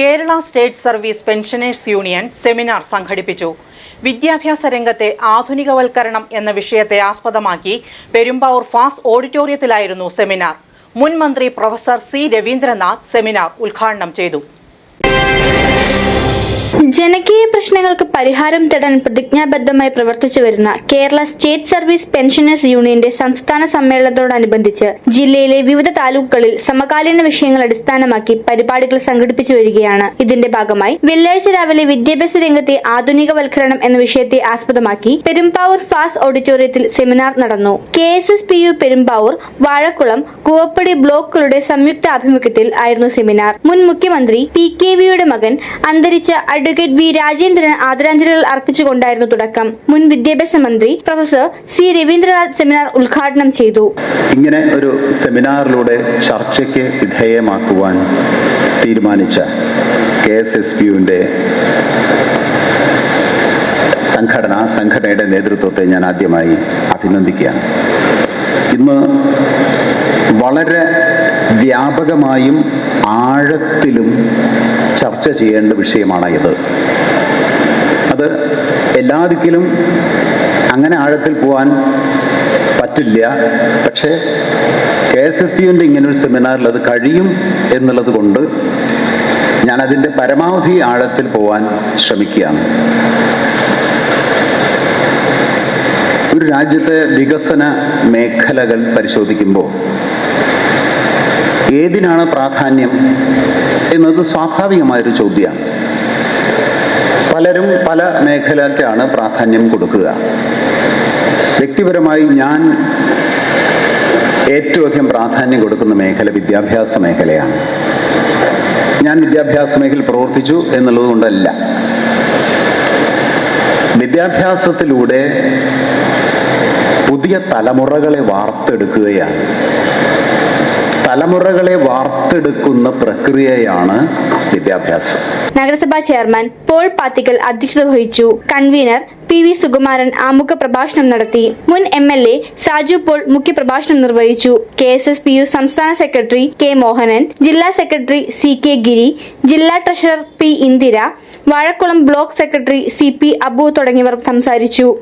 Kerala state service pensioners union seminar സംഘടിപ്പിച്ചു. വിദ്യാഭ്യാസ രംഗത്തെ ആധുനികവൽക്കരണം എന്ന വിഷയത്തെ ആസ്പദമാക്കി പെരുമ്പാവൂർ ഫാസ് ഓഡിറ്റോറിയത്തിലായിരുന്നു സെമിനാർ. മുൻ മന്ത്രി പ്രൊഫസർ സി രവീന്ദ്രനാഥ് സെമിനാർ ഉദ്ഘാടനം ചെയ്തു. ജനകീയ പ്രശ്നങ്ങൾക്ക് പരിഹാരം തേടാൻ പ്രതിജ്ഞാബദ്ധമായി പ്രവർത്തിച്ചു വരുന്ന കേരള സ്റ്റേറ്റ് സർവീസ് പെൻഷനേഴ്സ് യൂണിയന്റെ സംസ്ഥാന സമ്മേളനത്തോടനുബന്ധിച്ച് ജില്ലയിലെ വിവിധ താലൂക്കുകളിൽ സമകാലീന വിഷയങ്ങൾ അടിസ്ഥാനമാക്കി പരിപാടികൾ സംഘടിപ്പിച്ചു വരികയാണ്. ഇതിന്റെ ഭാഗമായി വെള്ളിയാഴ്ച രാവിലെ വിദ്യാഭ്യാസ രംഗത്തെ ആധുനികവൽക്കരണം എന്ന വിഷയത്തെ ആസ്പദമാക്കി പെരുമ്പാവൂർ ഫാസ് ഓഡിറ്റോറിയത്തിൽ സെമിനാർ നടന്നു. K S S P U Perumbavoor Vazhakulam Koovappady ബ്ലോക്കുകളുടെ സംയുക്ത ആഭിമുഖ്യത്തിൽ ആയിരുന്നു സെമിനാർ. മുൻ മുഖ്യമന്ത്രി പി കെ വിയുടെ മകൻ അന്തരിച്ച അഡ്വക്കേറ്റ് വി രാജേന്ദ്രന് ആദരാഞ്ജലികൾ അർപ്പിച്ചുകൊണ്ടായിരുന്നു തുടക്കം. മുൻ വിദ്യാഭ്യാസ മന്ത്രി പ്രൊഫസർ സി രവീന്ദ്രനാഥ് സെമിനാർ ഉദ്ഘാടനം ചെയ്തു. ഇങ്ങനെ ഒരു സെമിനാറിലൂടെ ചർച്ചയ്ക്ക് വിധേയമാക്കുവാൻ തീരുമാനിച്ച കെ എസ് എസ് പി സംഘടന സംഘടനയുടെ നേതൃത്വത്തെ ഞാൻ ആദ്യമായി അഭിനന്ദിക്കുകയാണ്. ഇന്ന് വളരെ വ്യാപകമായും ആഴത്തിലും ചർച്ച ചെയ്യേണ്ട വിഷയമാണ് ഇത്. അത് എല്ലാ ദിക്കിലും അങ്ങനെ ആഴത്തിൽ പോകാൻ പറ്റില്ല. പക്ഷേ കെ എസ് എസ് പിയുടെ ഇങ്ങനൊരു സെമിനാറിൽ അത് കഴിയും എന്നുള്ളത് കൊണ്ട് ഞാനതിന്റെ പരമാവധി ആഴത്തിൽ പോകാൻ ശ്രമിക്കുകയാണ്. ഒരു രാജ്യത്തെ വികസന മേഖലകൾ പരിശോധിക്കുമ്പോൾ ഏതിനാണ് പ്രാധാന്യം എന്നത് സ്വാഭാവികമായൊരു ചോദ്യമാണ്. പലരും പല മേഖലയ്ക്കാണ് പ്രാധാന്യം കൊടുക്കുക. വ്യക്തിപരമായി ഞാൻ ഏറ്റവും അധികം പ്രാധാന്യം കൊടുക്കുന്ന മേഖല വിദ്യാഭ്യാസ മേഖലയാണ്. ഞാൻ വിദ്യാഭ്യാസ മേഖലയിൽ പ്രവർത്തിച്ചു എന്നുള്ളത് കൊണ്ടല്ല. വിദ്യാഭ്യാസത്തിലൂടെ പുതിയ തലമുറകളെ വാർത്തെടുക്കുകയാണ്. തലമുറകളെ വാർത്തെടുക്കുന്ന പ്രക്രിയയാണ് വിദ്യാഭ്യാസം. നഗരസഭാ ചെയർമാൻ പോൾ പാത്തിക്കൽ അധ്യക്ഷത വഹിച്ചു. കൺവീനർ പി വി സുകുമാരൻ ആമുഖ പ്രഭാഷണം നടത്തി. മുൻ M L A Saju Paul മുഖ്യപ്രഭാഷണം നിർവഹിച്ചു. K S S P U സംസ്ഥാന സെക്രട്ടറി കെ മോഹനൻ ജില്ലാ സെക്രട്ടറി സി കെ ഗിരി ജില്ലാ treasurer P Indira Vazhakulam block secretary C P Abu തുടങ്ങിയവർ സംസാരിച്ചു.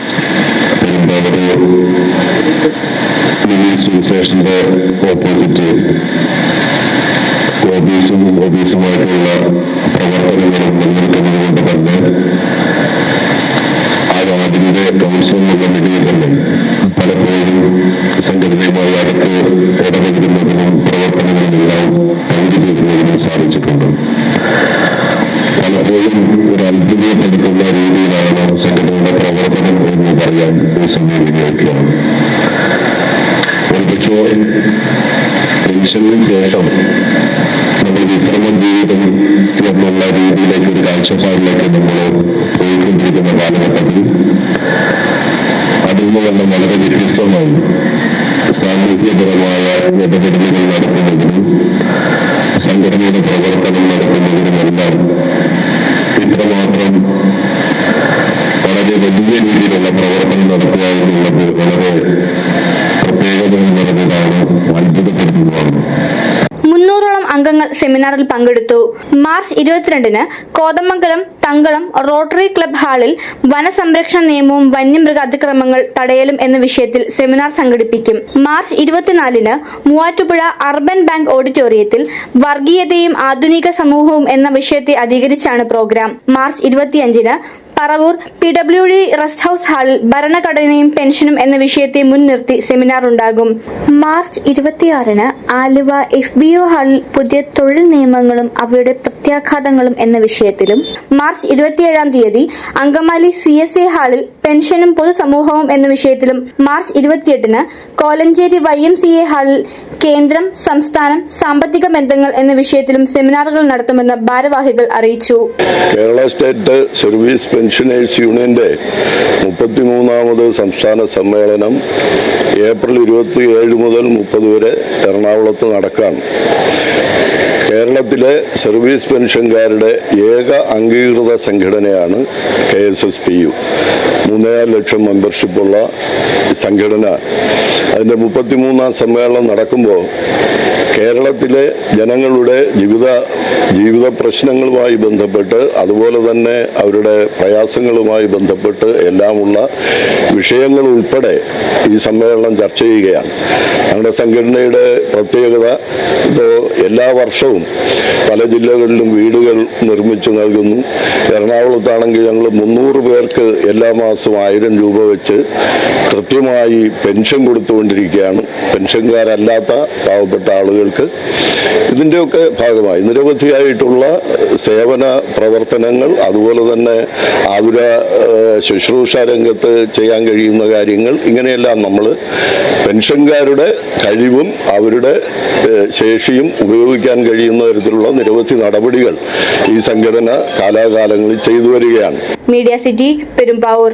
സാധിച്ചിട്ടുണ്ട്. ഈ സമയം വിനിയോഗിക്കുകയാണ് ഒരുപക്ഷെ പെൻഷന് ശേഷം നമ്മൾ വിശ്രമ ജീവിതം എന്നുള്ള രീതിയിലേക്ക് ഒരു കാഴ്ചപ്പാടിലേക്ക് നമ്മൾ പോയിക്കൊണ്ടിരിക്കുന്ന കാലഘട്ടത്തിൽ അതിൽ നിന്ന് തന്നെ വളരെ വ്യത്യസ്തമായി സാമൂഹ്യപരമായ ഇടപെടലുകൾ നടത്തുന്നതിനും സംഘടനയുടെ പ്രവർത്തനം നടത്തുന്നതിനുമെല്ലാം വലിയ രീതിയിലുള്ള പ്രവർത്തനം നടത്തുക എന്നുള്ളത് വളരെ പ്രത്യേകത നിറഞ്ഞതാണ് അത്ഭുതപ്പെടുത്തുന്നതാണ് മുന്നൂറോളം അംഗങ്ങൾ സെമിനാറിൽ പങ്കെടുത്തു. മാർച്ച് ഇരുപത്തിരണ്ടിന് കോതമംഗലം തങ്കളം റോട്ടറി ക്ലബ് ഹാളിൽ വനസംരക്ഷണ നിയമവും വന്യമൃഗ അതിക്രമങ്ങൾ തടയലും എന്ന വിഷയത്തിൽ സെമിനാർ സംഘടിപ്പിക്കും. മാർച്ച് ഇരുപത്തിനാലിന് മൂവാറ്റുപുഴ അർബൻ ബാങ്ക് ഓഡിറ്റോറിയത്തിൽ വർഗീയതയും ആധുനിക സമൂഹവും എന്ന വിഷയത്തെ അധികരിച്ചാണ് പ്രോഗ്രാം. മാർച്ച് ഇരുപത്തിയഞ്ചിന് Paravur P W D rest house ഹാളിൽ ഭരണഘടനയും പെൻഷനും എന്ന വിഷയത്തെ മുൻനിർത്തി സെമിനാർ ഉണ്ടാകും. മാർച്ച് ഇരുപത്തിയാറിന് ആലുവ എഫ് ബി ഒ ഹാളിൽ പുതിയ തൊഴിൽ നിയമങ്ങളും അവയുടെ പ്രത്യാഘാതങ്ങളും എന്ന വിഷയത്തിലും മാർച്ച് ഇരുപത്തിയേഴാം തീയതി അങ്കമാലി സി എസ് എ ഹാളിൽ പെൻഷനും പൊതുസമൂഹവും എന്ന വിഷയത്തിലും മാർച്ച് ഇരുപത്തിയെട്ടിന് Kolenchery Y M C A ഹാളിൽ കേന്ദ്രം സംസ്ഥാനം സാമ്പത്തിക ബന്ധങ്ങൾ എന്ന വിഷയത്തിലും സെമിനാറുകൾ നടത്തുമെന്ന് ഭാരവാഹികൾ അറിയിച്ചു. കേരള സ്റ്റേറ്റ് സർവീസ് പെൻഷനേഴ്സ് യൂണിയന്റെ മുപ്പത്തിമൂന്നാമത് സംസ്ഥാന സമ്മേളനം ഏപ്രിൽ ഇരുപത്തി ഏഴ് മുതൽ മുപ്പത് വരെ എറണാകുളത്ത് നടക്കാൻ. കേരളത്തിലെ സർവീസ് പെൻഷൻകാരുടെ ഏക അംഗീകൃത സംഘടനയാണ് K S S P U. മൂന്നേ ലക്ഷം മെമ്പർഷിപ്പുള്ള സംഘടന. അതിന്റെ മുപ്പത്തിമൂന്നാം സമ്മേളനം നടക്കുമ്പോൾ കേരളത്തിലെ ജനങ്ങളുടെ ജീവിത ജീവിത പ്രശ്നങ്ങളുമായി ബന്ധപ്പെട്ട് അതുപോലെ തന്നെ അവരുടെ പ്രയാസങ്ങളുമായി ബന്ധപ്പെട്ട് എല്ലാമുള്ള വിഷയങ്ങൾ ഉൾപ്പെടെ ഈ സമ്മേളനം ചർച്ച ചെയ്യുകയാണ്. ഞങ്ങളുടെ സംഘടനയുടെ പ്രത്യേകത ഇപ്പോൾ എല്ലാ വർഷവും പല ജില്ലകളിലും വീടുകൾ നിർമ്മിച്ചു നൽകുന്നു. എറണാകുളത്താണെങ്കിൽ ഞങ്ങൾ മുന്നൂറ് പേർക്ക് എല്ലാ മാസവും ആയിരം രൂപ വെച്ച് കൃത്യമായി പെൻഷൻ കൊടുത്തുകൊണ്ടിരിക്കുകയാണ്. പെൻഷൻകാരല്ലാത്ത പാവപ്പെട്ട ആളുകൾക്ക് ഇതിന്റെയൊക്കെ ഭാഗമായി നിരവധിയായിട്ടുള്ള സേവന പ്രവർത്തനങ്ങൾ അതുപോലെ തന്നെ ആതുര ശുശ്രൂഷാ രംഗത്ത് ചെയ്യാൻ കഴിയുന്ന കാര്യങ്ങൾ ഇങ്ങനെയെല്ലാം നമ്മൾ പെൻഷൻകാരുടെ കഴിവും അവരുടെ ഏഹ്, ശേഷിയും ഉപയോഗിക്കാൻ കഴിയുന്ന തരത്തിലുള്ള നിരവധി നടപടികൾ ഈ സംഘടന കാലാകാലങ്ങളിൽ ചെയ്തു വരികയാണ്. Media city Perumbavoor.